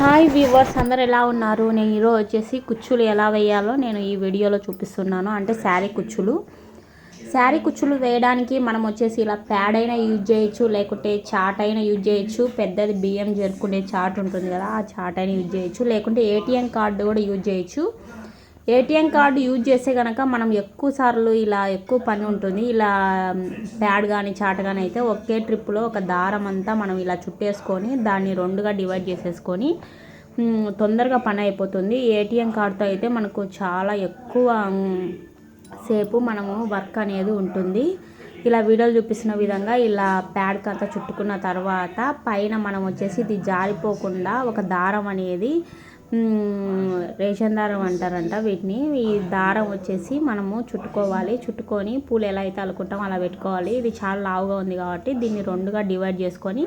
Hi viewers అందరు ఎలా ఉన్నారు? నేను ఈరోజు వచ్చేసి కుచ్చులు ఎలా వేయాలో నేను ఈ వీడియోలో చూపిస్తున్నాను. అంటే శారీ కుచ్చులు. శారీ కుచ్చులు వేయడానికి మనం వచ్చేసి ఇలా ప్యాడ్ అయినా యూజ్ చేయొచ్చు లేకుంటే చాట్ అయినా యూజ్ చేయొచ్చు. పెద్దది బియ్యం జరుపుకునే చాట్ ఉంటుంది కదా ఆ చాట్ అయినా యూజ్ చేయొచ్చు. లేకుంటే ఏటీఎం కార్డు కూడా యూజ్ చేయొచ్చు. ఏటీఎం కార్డు యూజ్ చేస్తే కనుక మనం ఎక్కువ సార్లు ఇలా ఎక్కువ పని ఉంటుంది. ఇలా ప్యాడ్ కానీ చాట్ కానీ అయితే ఒకే ట్రిప్లో ఒక దారం అంతా మనం ఇలా చుట్టేసుకొని దాన్ని రెండుగా డివైడ్ చేసేసుకొని తొందరగా పని అయిపోతుంది. ఏటీఎం కార్డుతో అయితే మనకు చాలా ఎక్కువ సేపు మనము వర్క్ అనేది ఉంటుంది. ఇలా వీడియోలు చూపిస్తున్న విధంగా ఇలా ప్యాడ్కి అంతా చుట్టుకున్న తర్వాత పైన మనం వచ్చేసి ఇది జారిపోకుండా ఒక దారం అనేది రేషన్ దారం అంటారంట వీటిని. ఈ దారం వచ్చేసి మనము చుట్టుకోవాలి. చుట్టుకొని పూలు ఎలా అయితే అలుకుంటామో అలా పెట్టుకోవాలి. ఇది చాలా లావుగా ఉంది కాబట్టి దీన్ని రెండుగా డివైడ్ చేసుకొని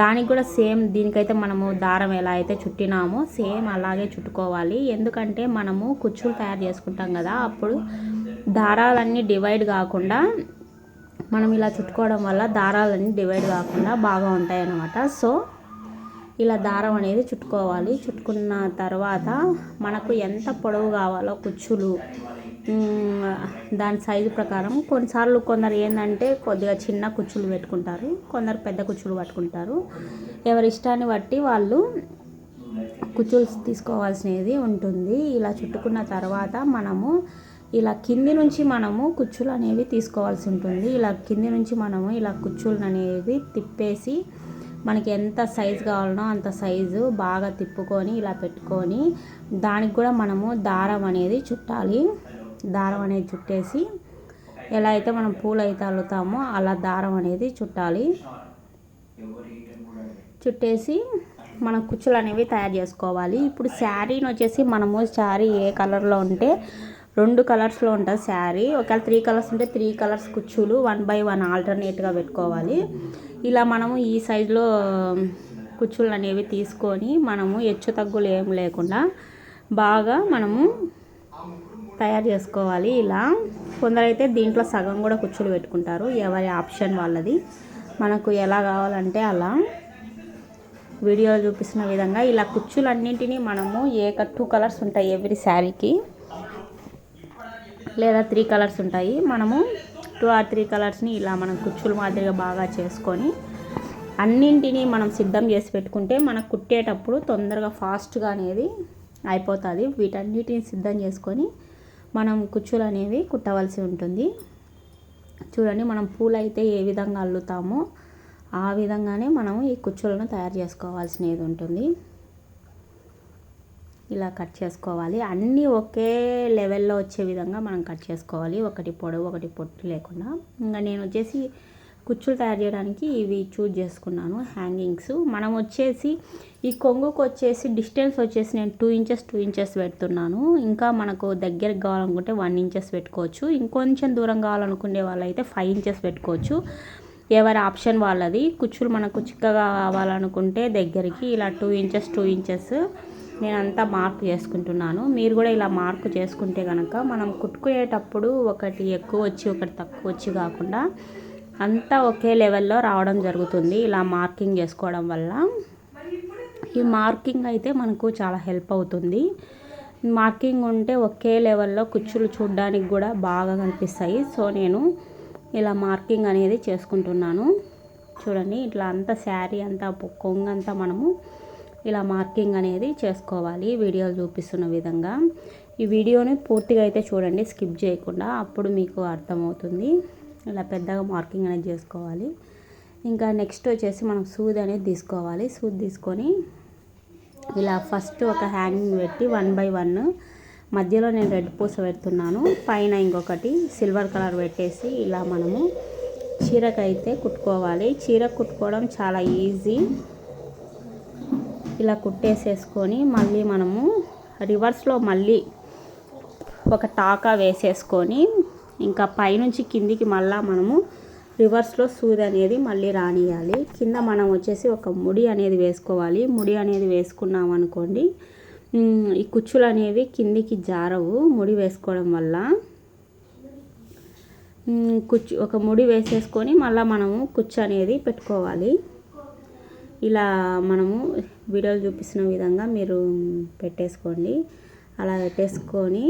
దానికి కూడా సేమ్ దీనికైతే మనము దారం ఎలా అయితే చుట్టినామో సేమ్ అలాగే చుట్టుకోవాలి. ఎందుకంటే మనము కుచ్చులు తయారు చేసుకుంటాం కదా అప్పుడు దారాలన్నీ డివైడ్ కాకుండా మనం ఇలా చుట్టుకోవడం వల్ల దారాలన్నీ డివైడ్ కాకుండా బాగా ఉంటాయి అన్నమాట సో ఇలా దారం అనేది చుట్టుకోవాలి. చుట్టుకున్న తర్వాత మనకు ఎంత పొడవు కావాలో కుచ్చులు దాని సైజు ప్రకారం కొన్నిసార్లు కొందరు ఏంటంటే కొద్దిగా చిన్న కుచ్చులు పెట్టుకుంటారు. కొందరు పెద్ద కుచ్చులు పట్టుకుంటారు. ఎవరి ఇష్టాన్ని బట్టి వాళ్ళు కుచ్చులు తీసుకోవాల్సినది ఉంటుంది. ఇలా చుట్టుకున్న తర్వాత మనము ఇలా కింది నుంచి మనము కుచ్చులు అనేవి తీసుకోవాల్సి ఉంటుంది. ఇలా కింది నుంచి మనము ఇలా కుచ్చులు అనేది తిప్పేసి మనకి ఎంత సైజు కావాలనో అంత సైజు బాగా తిప్పుకొని ఇలా పెట్టుకొని దానికి కూడా మనము దారం అనేది చుట్టాలి. దారం అనేది చుట్టేసి ఎలా అయితే మనం పూలు అయితే అల్లుతామో అలా దారం అనేది చుట్టాలి. చుట్టేసి మనం కుచ్చులు అనేవి తయారు చేసుకోవాలి. ఇప్పుడు శారీని వచ్చేసి మనము శారీ ఏ కలర్లో ఉంటే రెండు కలర్స్లో ఉంటుంది శారీ. ఒకవేళ త్రీ కలర్స్ ఉంటే త్రీ కలర్స్ కుచ్చులు వన్ బై వన్ ఆల్టర్నేట్గా పెట్టుకోవాలి. ఇలా మనము ఈ సైజులో కుచ్చులు అనేవి తీసుకొని మనము హెచ్చు తగ్గులు ఏం లేకుండా బాగా మనము తయారు చేసుకోవాలి. ఇలా కొందరైతే దీంట్లో సగం కూడా కుచ్చులు పెట్టుకుంటారు. ఎవరి ఆప్షన్ వాళ్ళది. మనకు ఎలా కావాలంటే అలా వీడియోలో చూపిస్తున్న విధంగా ఇలా కుచ్చులన్నింటినీ మనము ఏ టూ కలర్స్ ఉంటాయి. ఎవ్రీ శారీకి లేదా త్రీ కలర్స్ ఉంటాయి. మనము టూ ఆర్ త్రీ కలర్స్ని ఇలా మనం కుచ్చులు మాదిరిగా బాగా చేసుకొని అన్నింటినీ మనం సిద్ధం చేసి పెట్టుకుంటే మనకు కుట్టేటప్పుడు తొందరగా ఫాస్ట్గా అనేది అయిపోతుంది. వీటన్నిటిని సిద్ధం చేసుకొని మనం కుచ్చులు అనేవి కుట్టవలసి ఉంటుంది. చూడండి మనం పూలు అయితే ఏ విధంగా అల్లుతామో ఆ విధంగానే మనం ఈ కుచ్చులను తయారు చేసుకోవాల్సినది ఉంటుంది. ఇలా కట్ చేసుకోవాలి. అన్నీ ఒకే లెవెల్లో వచ్చే విధంగా మనం కట్ చేసుకోవాలి. ఒకటి పొడవు ఒకటి పొట్టు లేకుండా. ఇంకా నేను వచ్చేసి కుచ్చులు తయారు చేయడానికి ఇవి చూజ్ చేసుకున్నాను. హ్యాంగింగ్స్. మనం వచ్చేసి ఈ కొంగుకు వచ్చేసి డిస్టెన్స్ వచ్చేసి నేను టూ ఇంచెస్ టూ ఇంచెస్ పెడుతున్నాను. ఇంకా మనకు దగ్గరకు కావాలనుకుంటే వన్ ఇంచెస్ పెట్టుకోవచ్చు. ఇంకొంచెం దూరం కావాలనుకునే వాళ్ళైతే ఫైవ్ ఇంచెస్ పెట్టుకోవచ్చు. ఎవరి ఆప్షన్ వాళ్ళది. కుచ్చులు మనకు చిక్కగా కావాలనుకుంటే దగ్గరికి ఇలా టూ ఇంచెస్ టూ ఇంచెస్ నేనంతా మార్క్ చేసుకుంటున్నాను. మీరు కూడా ఇలా మార్క్ చేసుకుంటే కనుక మనం కుట్టుకునేటప్పుడు ఒకటి ఎక్కువ వచ్చి ఒకటి తక్కువ వచ్చి కాకుండా అంతా ఒకే లెవెల్లో రావడం జరుగుతుంది. ఇలా మార్కింగ్ చేసుకోవడం వల్ల ఈ మార్కింగ్ అయితే మనకు చాలా హెల్ప్ అవుతుంది. మార్కింగ్ ఉంటే ఒకే లెవెల్లో కుచ్చులు చూడడానికి కూడా బాగా కనిపిస్తాయి. సో నేను ఇలా మార్కింగ్ అనేది చేసుకుంటున్నాను. చూడండి ఇట్లా అంతా శారీ అంతా కొంగంతా మనము ఇలా మార్కింగ్ అనేది చేసుకోవాలి వీడియోలు చూపిస్తున్న విధంగా. ఈ వీడియోని పూర్తిగా అయితే చూడండి స్కిప్ చేయకుండా అప్పుడు మీకు అర్థమవుతుంది. ఇలా పెద్దగా మార్కింగ్ అనేది చేసుకోవాలి. ఇంకా నెక్స్ట్ వచ్చేసి మనం సూద్ అనేది తీసుకోవాలి. సూద్ తీసుకొని ఇలా ఫస్ట్ ఒక హ్యాంగింగ్ పెట్టి వన్ బై వన్ మధ్యలో నేను రెడ్ పూస పెడుతున్నాను. పైన ఇంకొకటి సిల్వర్ కలర్ పెట్టేసి ఇలా మనము చీరకైతే కుట్టుకోవాలి. చీర కుట్టుకోవడం చాలా ఈజీ. ఇలా కుట్టేసేసుకొని మళ్ళీ మనము రివర్స్లో మళ్ళీ ఒక టాకా వేసేసుకొని ఇంకా పైనుంచి కిందికి మళ్ళా మనము రివర్స్లో సూది అనేది మళ్ళీ రానియాలి. కింద మనం వచ్చేసి ఒక ముడి అనేది వేసుకోవాలి. ముడి అనేది వేసుకున్నాం అనుకోండి ఈ కుచ్చులు అనేవి కిందికి జారవు ముడి వేసుకోవడం వల్ల. కుచ్చు ఒక ముడి వేసేసుకొని మళ్ళీ మనము కుచ్చు అనేది పెట్టుకోవాలి. ఇలా మనము వీడియోలు చూపిస్తున్న విధంగా మీరు పెట్టేసుకోండి. అలా పెట్టేసుకొని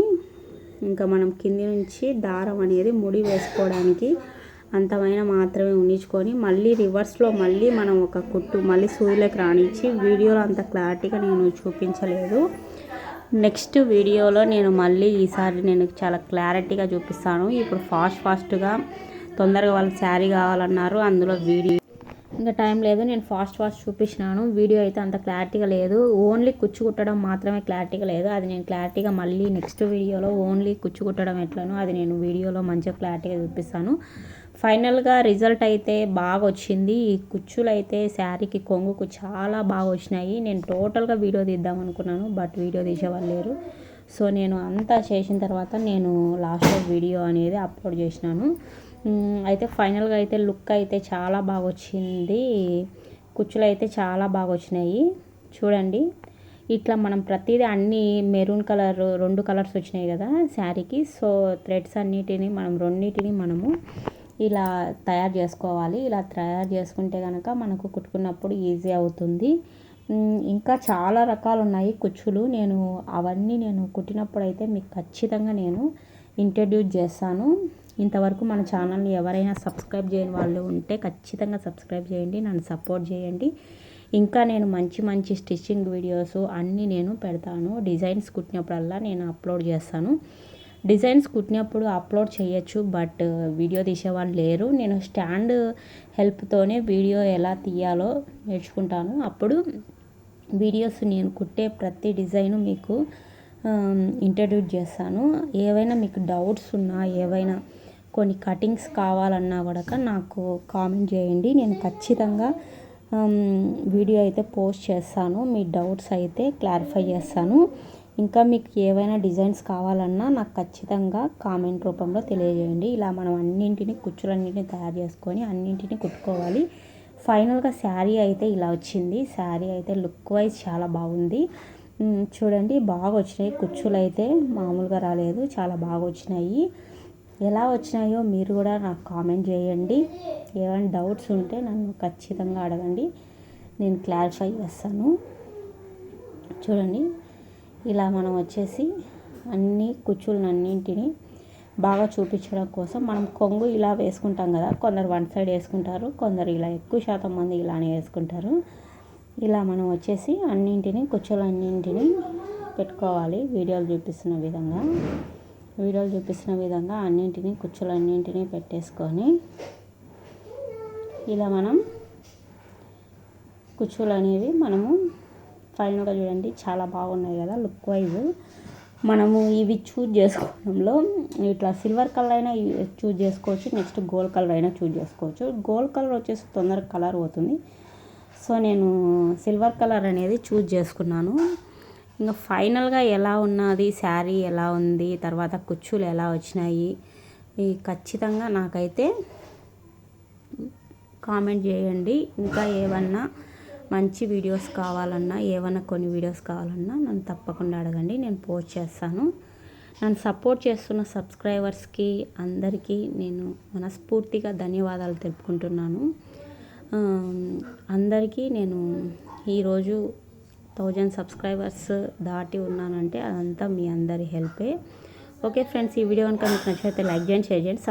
ఇంకా మనం కింది నుంచి దారం అనేది ముడి వేసుకోవడానికి అంతమైన మాత్రమే ఉండించుకొని మళ్ళీ రివర్స్లో మళ్ళీ మనం ఒక కుట్టు మళ్ళీ సూదిలోకి రాణించి వీడియోలో అంత క్లారిటీగా నేను చూపించలేదు. నెక్స్ట్ వీడియోలో నేను మళ్ళీ ఈసారి నేను చాలా క్లారిటీగా చూపిస్తాను. ఇప్పుడు ఫాస్ట్ ఫాస్ట్గా తొందరగా వాళ్ళు శారీ కావాలన్నారు అందులో వీడియో ఇంకా టైం లేదు. నేను ఫాస్ట్ ఫాస్ట్ చూపించినాను వీడియో అయితే అంత క్లారిటీగా లేదు. ఓన్లీ కుచ్చు కుట్టడం మాత్రమే క్లారిటీగా లేదు. అది నేను క్లారిటీగా మళ్ళీ నెక్స్ట్ వీడియోలో ఓన్లీ కుచ్చు కుట్టడం ఎట్లనో అది నేను వీడియోలో మంచిగా క్లారిటీగా చూపిస్తాను. ఫైనల్గా రిజల్ట్ అయితే బాగా వచ్చింది. ఈ కుచ్చులు అయితే శారీకి కొంగుకు చాలా బాగా వచ్చినాయి. నేను టోటల్గా వీడియో తీద్దాం అనుకున్నాను బట్ వీడియో తీసేవాళ్ళు లేరు సో నేను అంతా చేసిన తర్వాత నేను లాస్ట్లో వీడియో అనేది అప్లోడ్ చేసినాను. అయితే ఫైనల్గా అయితే లుక్ అయితే చాలా బాగా వచ్చింది కుచ్చులు అయితే చాలా బాగా వచ్చినాయి చూడండి ఇట్లా మనం ప్రతిదీ అన్ని మెరూన్ కలర్ రెండు కలర్స్ వచ్చినాయి కదా శారీకి. సో థ్రెడ్స్ అన్నిటిని మనం రెండింటిని మనము ఇలా తయారు చేసుకోవాలి. ఇలా తయారు చేసుకుంటే కనుక మనకు కుట్టుకున్నప్పుడు ఈజీ అవుతుంది. ఇంకా చాలా రకాలు ఉన్నాయి కుచ్చులు. నేను అవన్నీ నేను కుట్టినప్పుడు అయితే మీకు ఖచ్చితంగా నేను ఇంట్రడ్యూస్ చేస్తాను. ఇంతవరకు మన ఛానల్ని ఎవరైనా సబ్స్క్రైబ్ చేయని వాళ్ళు ఉంటే ఖచ్చితంగా సబ్స్క్రైబ్ చేయండి నన్ను సపోర్ట్ చేయండి. ఇంకా నేను మంచి మంచి స్టిచ్చింగ్ వీడియోస్ అన్నీ నేను పెడతాను. డిజైన్స్ కుట్టినప్పుడల్లా నేను అప్లోడ్ చేస్తాను. డిజైన్స్ కుట్టినప్పుడు అప్లోడ్ చేయొచ్చు బట్ వీడియో తీసేవాళ్ళు లేరు. నేను స్టాండ్ హెల్ప్తోనే వీడియో ఎలా తీయాలో నేర్చుకుంటాను. అప్పుడు వీడియోస్ నేను కుట్టే ప్రతి డిజైను మీకు ఇంట్రడ్యూస్ చేస్తాను. ఏవైనా మీకు డౌట్స్ ఉన్నా ఏవైనా కొన్ని కటింగ్స్ కావాలన్నా కూడా నాకు కామెంట్ చేయండి. నేను ఖచ్చితంగా వీడియో అయితే పోస్ట్ చేస్తాను. మీ డౌట్స్ అయితే క్లారిఫై చేస్తాను. ఇంకా మీకు ఏవైనా డిజైన్స్ కావాలన్నా నాకు ఖచ్చితంగా కామెంట్ రూపంలో తెలియజేయండి. ఇలా మనం అన్నింటిని కుచ్చులన్నింటినీ తయారు చేసుకొని అన్నింటిని కుట్టుకోవాలి. ఫైనల్గా శారీ అయితే ఇలా వచ్చింది. శారీ అయితే లుక్ వైజ్ చాలా బాగుంది. చూడండి బాగా వచ్చినాయి. కుచ్చులు అయితే మామూలుగా రాలేదు. చాలా బాగా వచ్చినాయి. ఎలా వచ్చినాయో మీరు కూడా నాకు కామెంట్ చేయండి. ఏమైనా డౌట్స్ ఉంటే నన్ను ఖచ్చితంగా అడగండి. నేను క్లారిఫై చేస్తాను. చూడండి ఇలా మనం వచ్చేసి అన్ని కుచ్చులన్నింటినీ బాగా చూపించడం కోసం మనం కొంగు ఇలా వేసుకుంటాం కదా కొందరు వన్ సైడ్ వేసుకుంటారు కొందరు ఇలా ఎక్కువ శాతం మంది ఇలానే వేసుకుంటారు. ఇలా మనం వచ్చేసి అన్నింటినీ కుచ్చులన్నింటినీ పెట్టుకోవాలి వీడియోలు చూపిస్తున్న విధంగా. వీడియోలు చూపిస్తున్న విధంగా అన్నింటినీ కుచ్చులు అన్నింటినీ పెట్టేసుకొని ఇలా మనం కుచ్చులు అనేవి మనము ఫైనల్గా చూడండి చాలా బాగున్నాయి కదా లుక్ వైజ్. మనము ఇవి చూజ్ చేసుకోవడంలో ఇట్లా సిల్వర్ కలర్ అయినా చూజ్ చేసుకోవచ్చు నెక్స్ట్ గోల్డ్ కలర్ అయినా చూజ్ చేసుకోవచ్చు. గోల్డ్ కలర్ వచ్చేసి తొందరగా కలర్ పోతుంది. సో నేను సిల్వర్ కలర్ అనేది చూజ్ చేసుకున్నాను. ఇంకా ఫైనల్గా ఎలా ఉన్నది? శారీ ఎలా ఉంది? తర్వాత కుచ్చులు ఎలా వచ్చినాయి? ఈ ఖచ్చితంగా నాకైతే కామెంట్ చేయండి. ఇంకా ఏమన్నా మంచి వీడియోస్ కావాలన్నా ఏమన్నా కొన్ని వీడియోస్ కావాలన్నా నన్ను తప్పకుండా అడగండి. నేను పోస్ట్ చేస్తాను. నన్ను సపోర్ట్ చేస్తున్న సబ్స్క్రైబర్స్కి అందరికీ నేను మనస్ఫూర్తిగా ధన్యవాదాలు తెలుపుకుంటున్నాను. అందరికీ నేను ఈరోజు థౌజండ్ సబ్స్క్రైబర్స్ దాటి ఉన్నానంటే అదంతా మీ అందరి హెల్పే. ఓకే ఫ్రెండ్స్ ఈ వీడియో కనుక మీకు నచ్చితే లైక్ చేయండి షేర్ చేయండి